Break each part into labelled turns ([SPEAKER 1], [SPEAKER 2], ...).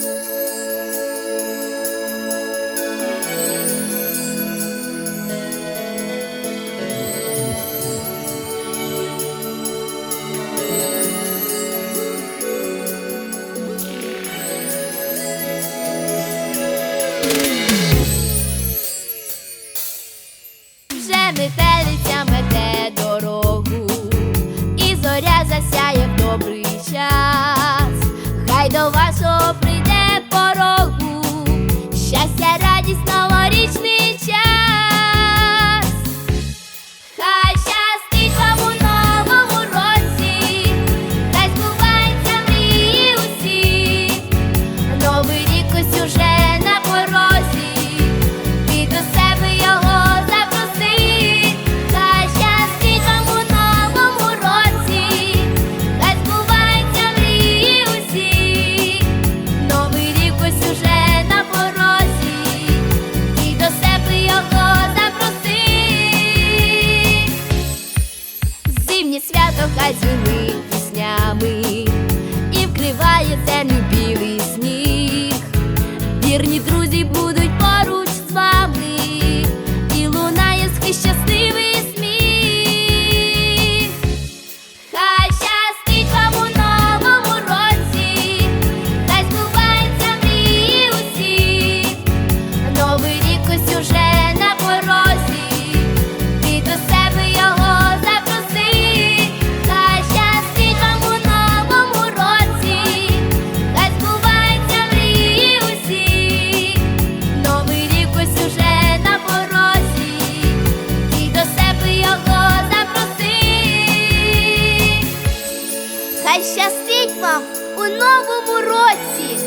[SPEAKER 1] Yeah. Новий уже на порозі, ти до себе його запроси, хай щастить у новому році, хай збуваються мрії усі. Новий рік ось уже на порозі, ти до себе його запроси. Зимнє свято хай дзвенить піснями. І вкриває землю білий Хай щастить вам у новому році,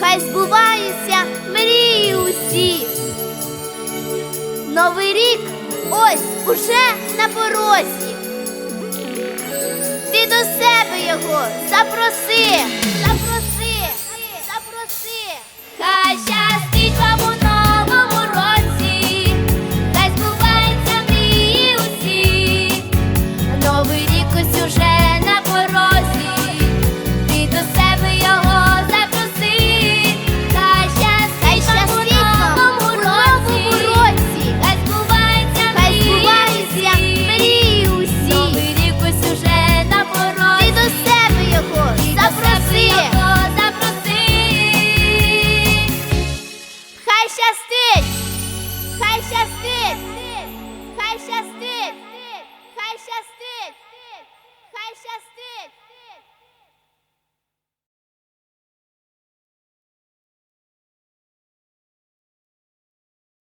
[SPEAKER 1] хай збуваються мрії усі. Новий рік ось уже на порозі. Ти до себе його запроси, запроси, запроси, хай щастить.